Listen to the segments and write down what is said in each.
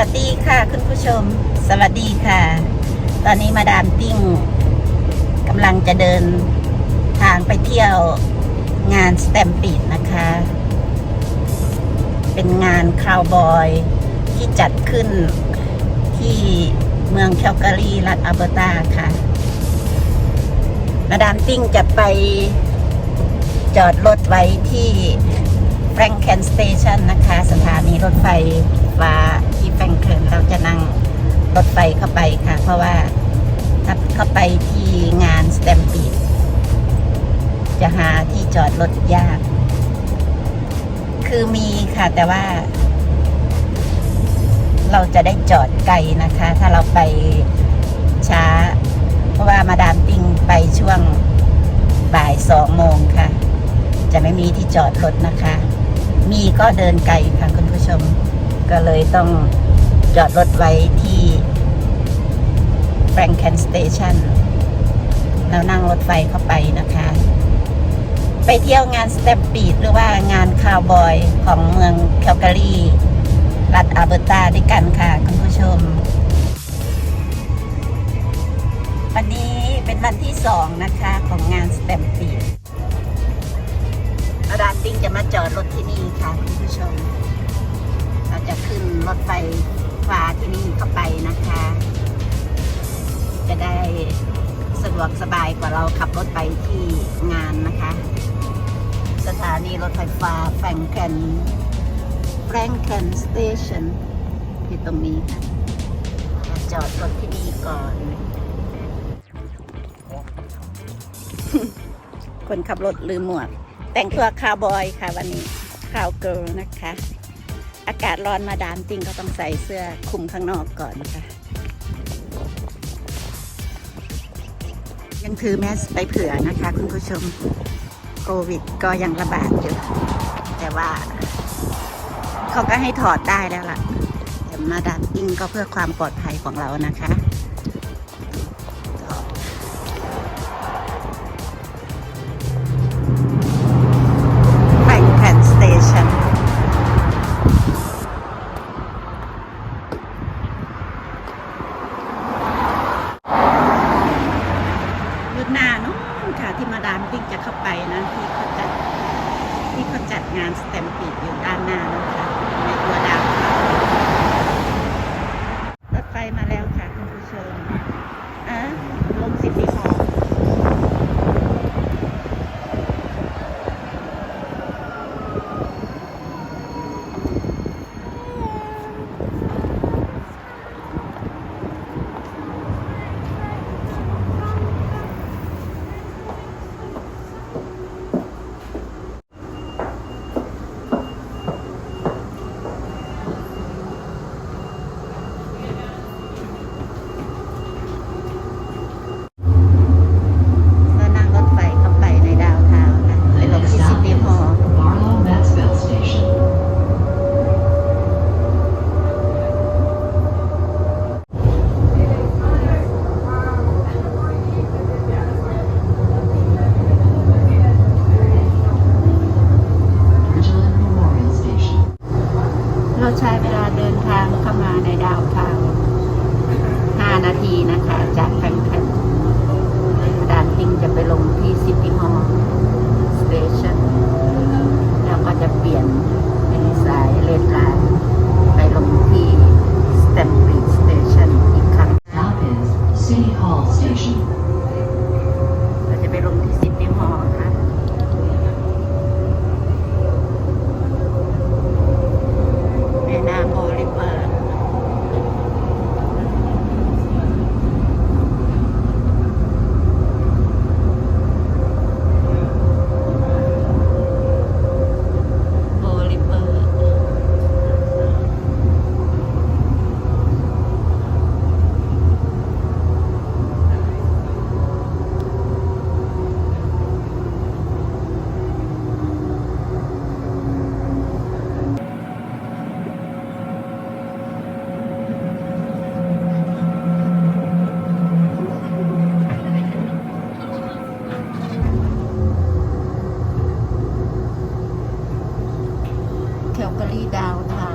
วัสดีค่ะคุณผู้ชม สวัสดีค่ะ ตอนนี้มาดามติ้งกำลังจะเดินทางไปเที่ยวงานสแตมปีดนะคะ เป็นงานคาวบอยที่จัดขึ้นที่เมืองแคลการีรัฐอัลเบอร์ตาค่ะ มาดามติ้งจะไปจอดรถไว้ที่ แฟรงเคนสเตชันนะคะ สถานีรถไฟฟ้าที่แฟรงเคนเราจะนั่งรถไฟเข้าไปค่ะ เพราะว่าถ้าเข้าไปที่งานสแตมปีดจะหาที่จอดรถยาก คือมีค่ะแต่ว่า เราจะได้จอดไกลนะคะ ถ้าเราไปช้า เพราะว่ามาดามติงไปช่วงบ่ายสองโมงค่ะ จะไม่มีที่จอดรถนะคะ มีก็เดินไกลค่ะคุณผู้ชม ก็เลยต้องจอดรถไว้ที่แฟรงเคนสเตชันแล้วนั่งรถไฟเข้าไปนะคะ ไปเที่ยวงานสเตมปีดหรือว่างานคาวบอยของเมืองแคลการีรัฐอัลเบอร์ตาด้วยกันค่ะคุณผู้ชม วันนี้เป็นวันที่สองนะคะของงานสเตมปีด ติ้งจะมาจอดรถที่นี่ค่ะคุณผู้ชม เราจะขึ้นรถไฟฟ้าที่นี่เข้าไปนะคะ จะได้สะดวกสบายกว่าเราขับรถไปที่งานนะคะ สถานีรถไฟฟ้าแฟรงเกนแฟรงเกนสเตชันที่ตรงนี้ค่ะจอดรถที่นี่ก่อนคนขับรถลืมหมวก แต่งตัวคาวบอยค่ะวันนี้คาวเกิลนะคะ อากาศร้อนมาดามจริงก็ต้องใส่เสื้อคลุมข้างนอกก่อนค่ะ ยังถือแมสไปเผื่อนะคะคุณผู้ชมโควิดก็ยังระบาดอยู่ แต่ว่า เขาก็ให้ถอดได้แล้วล่ะแต่มาดามจริงก็เพื่อความปลอดภัยของเรานะคะ ค่ะที่มาดามปิ้งจะเข้าไปนะที่เขาจัดที่เขาจัดงานสแตมปีดอยู่ด้านหน้านะคะในตัวดาวร downtown.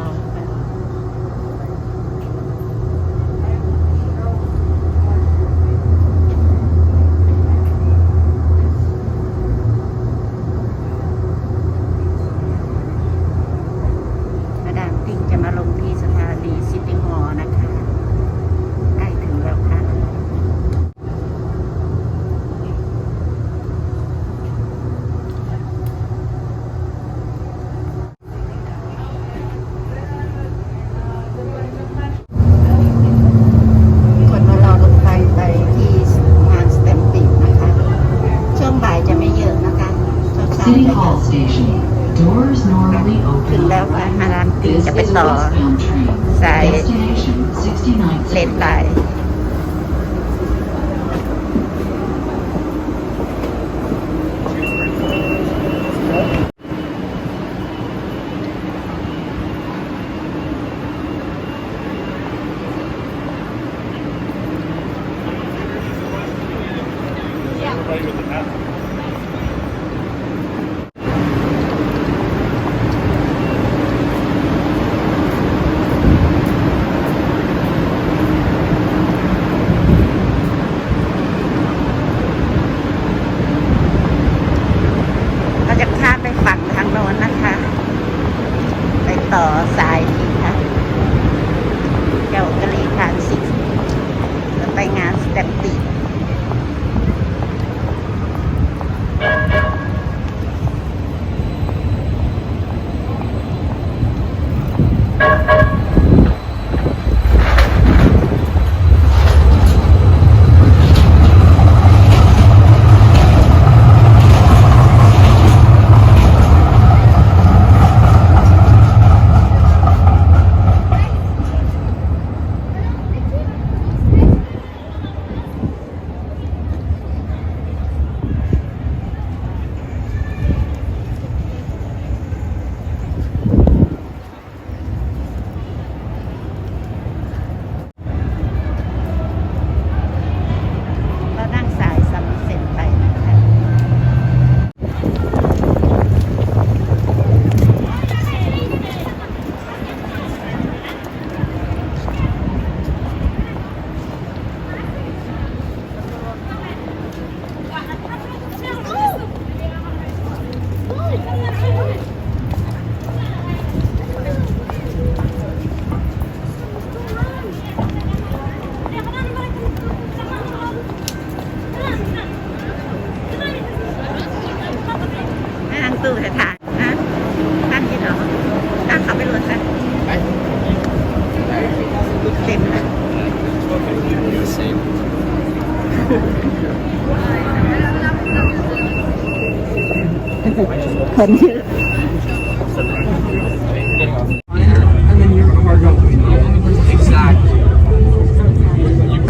คนเยอะ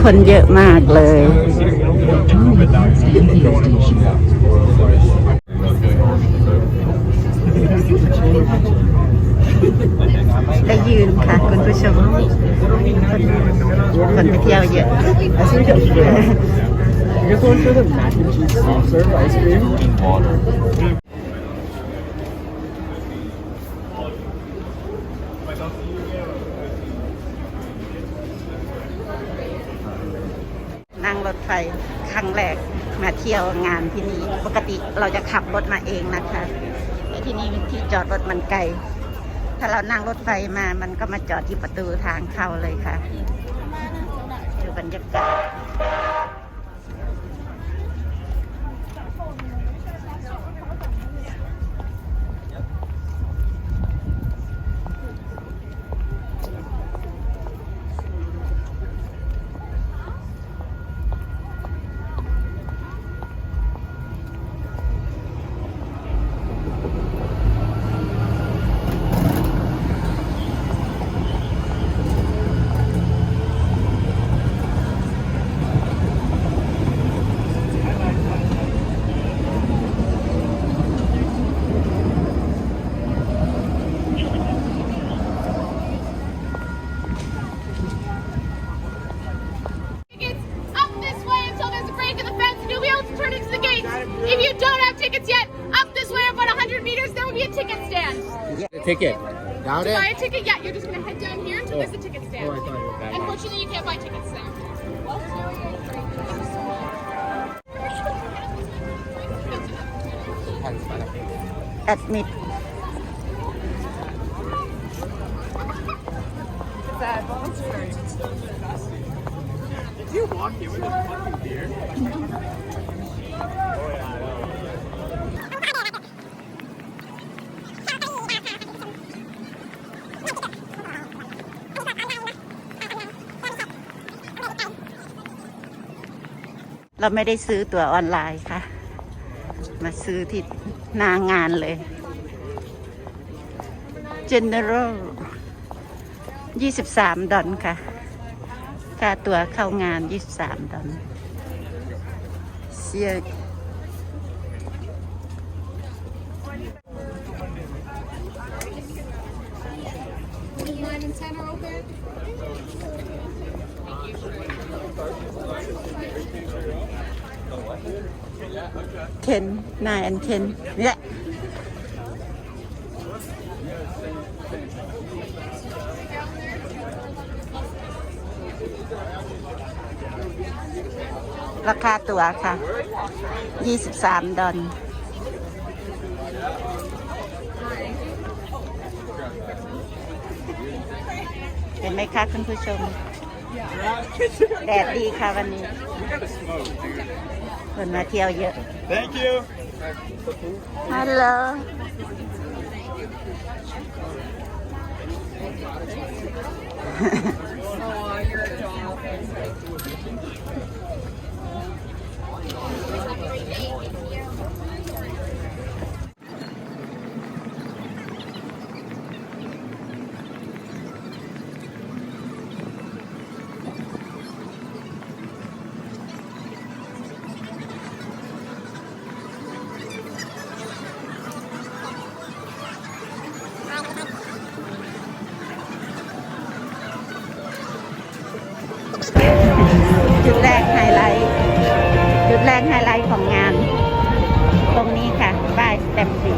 คนเยอะมากเลย Cynthia Station. ได้ยืนค่ะคุณผู้ชมคนไปเที่ยวเยอะ You guys want to try the mac and cheese soft serve ice cream? นั่งรถ ไฟครั้งแรกมาเที่ยวงานที่นี่ ปกติเราจะขับรถมาเองนะคะแต่ที่นี่ที่จอดรถมันไกล ถ้าเรานั่งรถไฟมามันก็มาจอดที่ประตูทางเข้าเลยค่ะดูบรรยากาศ ticket. Down To it? buy a ticket, yeah, you're just gonna head down here until there's a ticket stand. Oh, I thought you were back. Unfortunately, you can't buy tickets there. admit You walk here with a fucking beer? เราไม่ได้ซื้อตั๋วออนไลน์ค่ะ มาซื้อที่หนางานเลย General 23 ดอลค่ะ ค่าตัวเข้างาน 23 ดอลเสีย Nine and ten are open. เทนนายอันเทนเนี่ยราคาตั๋วค่ะ 23 ดอลเห็นไหมคะคุณผู้ชม แดดดีค่ะวันนี้ คนมาเที่ยวเยอะ Thank you. ฮัลโหล จุดแรกไฮไลท์จุดแรกไฮไลท์ของงาน ตรงนี้ค่ะป้ายสแตมสี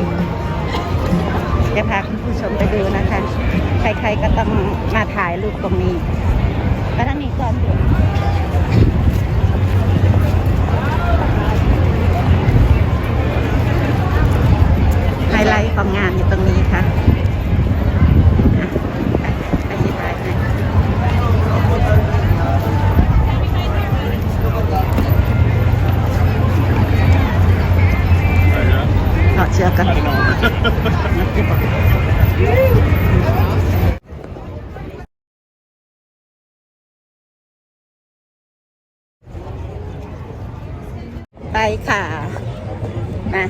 จะพาคุณผู้ชมไปดูนะคะ ใครๆก็ต้องมาถ่ายรูปตรงนี้แล้วถ้ามีก่อนไฮไลท์ของงานอยู่ตรงนี้ค่ะ ค่ะ มา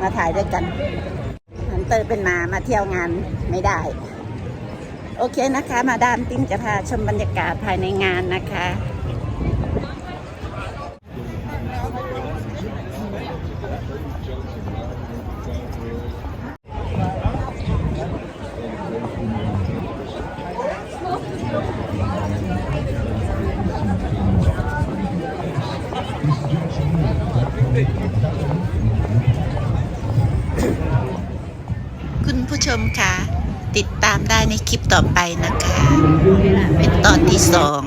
มาถ่ายด้วยกันฮันเตอร์เป็นมามาเที่ยวงานไม่ได้ โอเคนะคะ มาดามติ้งจะพาชมบรรยากาศภายในงานนะคะ คุณผู้ชมคะติดตามได้ในคลิปต่อไปนะคะ เป็นตอนที่สอง